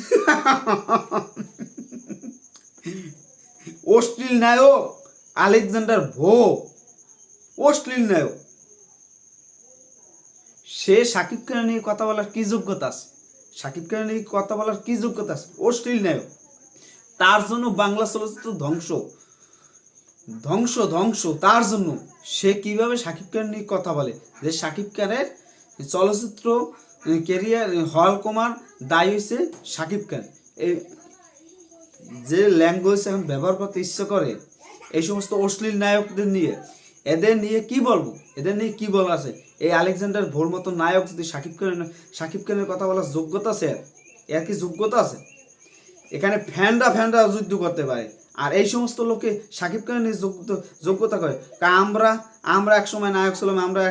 অশ্লীল নায়ক আলেকজান্ডার ভো। অশ্লীল নায়ক। সে সাকিব খানের নিয়ে কথা বলার কি যোগ্যতা আছে? সাকিব খানের নিয়ে কথা বলার কি যোগ্যতা আছে? অশ্লীল নায়ক। তার জন্য বাংলা চলচ্চিত্র ধ্বংস। ধ্বংস ধ্বংস। তার জন্য সে কীভাবে সাকিব খান নিয়ে কথা বলে? যে সাকিব খানের চলচ্চিত্র কেরিয়ার হল কমার, দায়ী হয়েছে সাকিব খান। এই যে ল্যাঙ্গুয়েজ এখন ব্যবহার করতে ইচ্ছে করে, এই সমস্ত অশ্লীল নায়কদের নিয়ে, এদের নিয়ে কি বলব? এদের নিয়ে কি বলার আছে? এই আলেকজান্ডার ভোর মতো নায়ক যদি সাকিব খানের সাকিব খানের কথা বলার যোগ্যতা আছে? এর? কি যোগ্যতা আছে? এখানে ফ্যানরা ফ্যানরা যুদ্ধ করতে পারে। আর এই সমস্ত লোকে সাকিব খানের যোগ্যতা করে। আমরা আমরা এক সময় নায়ক ছিলাম, আমরা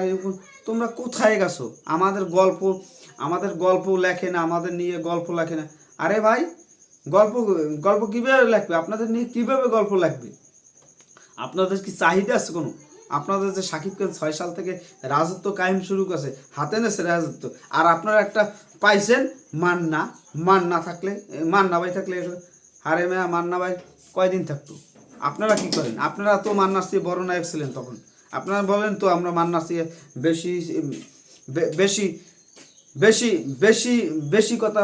তোমরা কোথায় গেছো? আমাদের গল্প আমাদের গল্প লেখে না, আমাদের নিয়ে গল্প লেখে না। আরে ভাই, গল্প গল্প কীভাবে লাগবে আপনাদের নিয়ে কীভাবে গল্প লাগবে আপনাদের কি চাহিদা আছে কোনো? আপনাদের যে সাকিব খান ছয় সাল থেকে রাজত্ব কায়েম শুরু করছে, হাতে নেছে রাজত্ব। আর আপনারা একটা পাইছেন মান্না মান্না থাকলে, মান্না ভাই থাকলে হারে মেয়া, মান্না ভাই, কয়দিন থাকতো? আপনারা কি করেন? আপনারা তো মান্নার চেয়ে বড় নায়ক ছিলেন তখন। আপনারা বলেন তো আমরা মান্নার চেয়ে বেশি বেশি বেশি বেশি বেশি কথা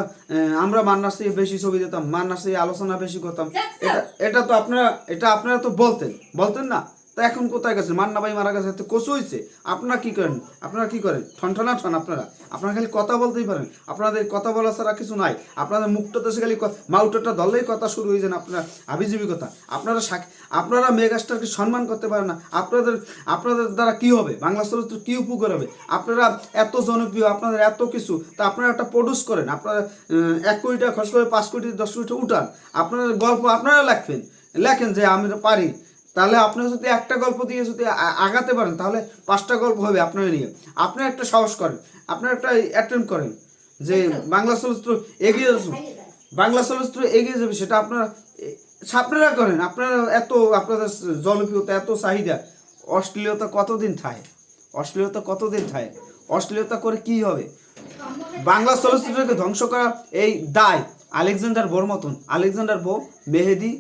আমরা মান্নার থেকে বেশি ছবি দিতাম মান্নার থেকে আলোচনা বেশি করতাম। এটা এটা তো আপনারা এটা আপনারা তো বলতেন বলতেন না? তা এখন কোথায় গেছে? মান্না ভাই মারা গেছে তো হয়েছে আপনারা কি করেন? আপনারা কি করেন? ঠনঠনা ঠন আপনারা। আপনারা খালি কথা বলতেই পারেন। আপনাদের কথা বলা ছাড়া কিছু নাই। আপনাদের মুখটাতে সে খালি মাউটাটা ধরলেই কথা শুরু হয়ে যান আপনারা আবিজীবী কথা। আপনারা আপনারা মেগাস্টারকে সম্মান করতে পারেন না। আপনাদের আপনাদের দ্বারা কি হবে? বাংলা চলচ্চিত্র কী উপকার হবে? আপনারা এত জনপ্রিয়, আপনাদের এত কিছু, তা আপনারা একটা প্রডিউস করেন। আপনারা এক কোটি টাকা খরচ করে পাঁচ কোটি, দশ কোটি উঠান। আপনাদের গল্প আপনারা লেখবেন। লেখেন যে, আমি পারি। তাহলে আপনি যদি একটা গল্প দিয়ে যদি আগাতে পারেন, তাহলে পাঁচটা গল্প হবে আপনার নিয়ে। আপনি একটা সাহস করেন, আপনার একটা অ্যাটেম্প করেন যে বাংলা চলচ্চিত্র এগিয়ে বাংলা চলচ্চিত্র এগিয়ে যাবে, সেটা আপনারা আপনারা করেন, আপনারা এত, আপনাদের জনপ্রিয়তা, এত চাহিদা, অশ্লীলতা কতদিন থাকে অশ্লীলতা কতদিন থাকে অশ্লীলতা করে কি হবে? বাংলা চলচ্চিত্রকে ধ্বংস করা এই দায় আলেকজান্ডার বোর মতন। আলেকজান্ডার বো মেহেদি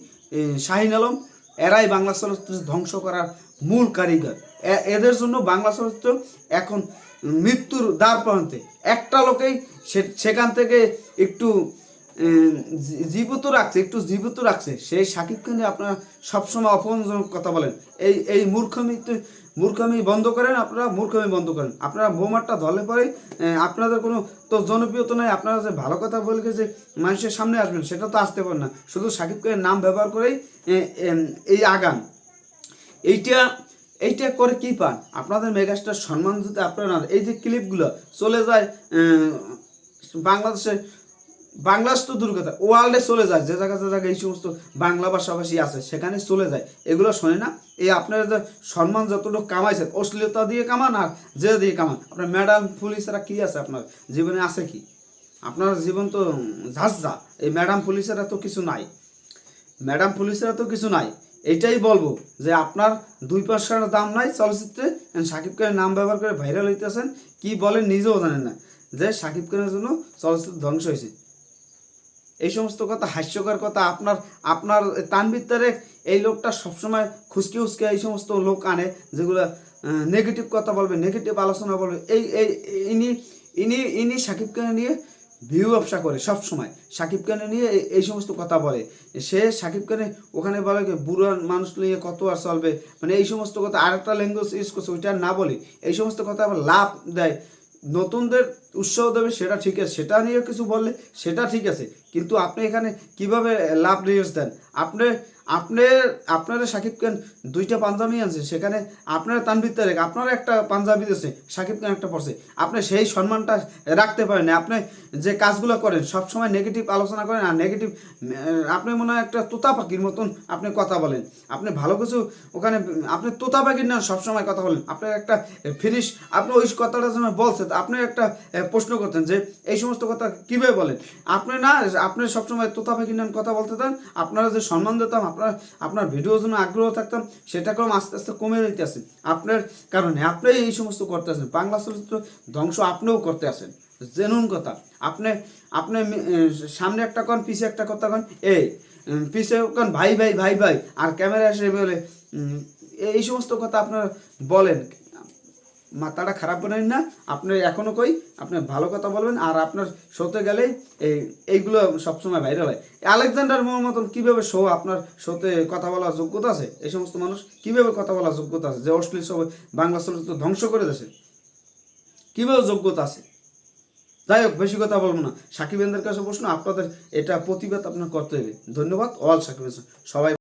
শাহিন আলম এরাই বাংলা চলচ্চিত্র ধ্বংস করার মূল কারিগর। এদের জন্য বাংলা চলচ্চিত্র এখন মৃত্যুর দ্বার প্রান্তে। একটা লোকেই সেখান থেকে একটু জীবিত রাখছে, একটু জীবিত রাখছে। সেই সাকিব খানে আপনারা সবসময় অপমানজনক কথা বলেন। এই এই মূর্খমি মূর্খমি বন্ধ করেন আপনারা, মূর্খমি বন্ধ করেন। আপনারা বোমারটা ধরলে পরে আপনাদের কোনো তো জনপ্রিয়তা নাই, আপনারা যে ভালো কথা বলকে যে মানুষের সামনে আসবেন, সেটা তো আসতে পারেন না। শুধু সাকিব খানের নাম ব্যবহার করেই এই আগান। এইটা এইটা করে কি পান? আপনাদের মেগাস্টার সম্মান যদি আপনারা এই যে ক্লিপগুলো চলে যায় বাংলাদেশে বাংলাদেশ তো দূর কথা। ওয়ার্ল্ডে চলে যায়, যে জায়গা যে জায়গায় এই সমস্ত বাংলা ভাষাভাষী আছে, সেখানে চলে যায়। এগুলো শোনে না? এই আপনারা যে সম্মান যতটুকু কামাইছেন, অশ্লীলতা দিয়ে কামান আর যে দিয়ে কামান। আপনার ম্যাডাম পুলিশেরা কি আছে আপনার? জীবনে আছে কি? আপনার জীবন তো ঝাঁঝা এই ম্যাডাম পুলিশেরা তো কিছু নাই। ম্যাডাম পুলিশেরা তো কিছু নাই। এটাই বলব যে আপনার দুই পয়সার দাম নাই চলচ্চিত্রে। সাকিব খানের নাম ব্যবহার করে ভাইরাল হইতেছেন। কি বলেন নিজেও জানেন না। যে সাকিব খানের জন্য চলচ্চিত্র ধ্বংস হয়েছে। এই সমস্ত কথা, হাস্যকর কথা, আপনার আপনার তারেক এই লোকটা সবসময় খুশকে উসকে এই সমস্ত লোক আনে, যেগুলো নেগেটিভ কথা বলবে নেগেটিভ আলোচনা বলবে। এই এই, ইনি ইনি ইনি সাকিব নিয়ে ভিউ ব্যবসা করে সব সময় সাকিব খানে নিয়ে এই- সমস্ত কথা বলে। সে সাকিব খানে ওখানে বলে বুড়ো মানুষ নিয়ে কত আর চলবে? মানে এই সমস্ত কথা, আরেকটা ল্যাঙ্গুয়েজ ইউজ করছে, ওইটা না বলে। এই সমস্ত কথা আবার লাভ দেয়। নতুনদের উৎসাহ দেবে, সেটা ঠিক আছে। সেটা নিয়ে কিছু বললে, সেটা ঠিক আছে। কিন্তু আপনি এখানে কীভাবে লাভ রিউজ দেন? আপনি আপনি, আপনারা সাকিব খান দুইটা পাঞ্জাবি আছে সেখানে আপনারা তানবির তারেক, আপনার একটা পাঞ্জাবি দিয়েছে, সাকিব খান একটা পড়ছে আপনি সেই সম্মানটা রাখতে পারেন। আপনি যে কাজগুলো করেন, সবসময় নেগেটিভ আলোচনা করেন আর নেগেটিভ আপনি মনে হয় একটা তোতা পাখির মতন আপনি কথা বলেন। আপনি ভালো কিছু ওখানে, আপনি তোতা পাখির না সবসময় কথা বলেন। আপনার একটা ফিনিশ আপনি ওই কথাটা যেন বলছেন, আপনি একটা প্রশ্ন করতেন যে, এই সমস্ত কথা কীভাবে বলেন? আপনি না, আপনি সবসময় তোতা পাখির নাম কথা বলতে দেন, আপনারা যে সম্মান দিতাম, আপনার আপনার ভিডিওর জন্য আগ্রহ থাকতাম সেটা কম আস্তে আস্তে কমে যেতেছে আপনার কারণে আপনি এই সমস্ত করতে আছেন। বাংলা চলচ্চিত্র ধ্বংস আপনিও করতে আছেন। জেনুন কথা। আপনি আপনি সামনে একটা কন, পিছে একটা কথা কন, এই পিছে কন, ভাই ভাই ভাই ভাই, আর ক্যামেরা এসে বলে এই সমস্ত কথা আপনারা বলেন। মাথাটা খারাপ করেন না। আপনি এখনও কই, আপনি ভালো কথা বলবেন, আর আপনার শোতে গেলেই এই এইগুলো সবসময় ভাইরাল হয়। আলেকজান্ডার মোর মতন কীভাবে শো আপনার শোতে কথা বলার যোগ্যতা আছে? এই সমস্ত মানুষ কীভাবে কথা বলার যোগ্যতা আছে? যে অশ্লীল সব বাংলা চলচ্চিত্র ধ্বংস করে দেশে কীভাবে যোগ্যতা আছে? যাই হোক, বেশি কথা বলব না। সাকিবেন্দ্রের কাছে প্রশ্ন, আপনাদের এটা প্রতিবাদ আপনার করতে হবে। ধন্যবাদ। অল সাকিব সবাই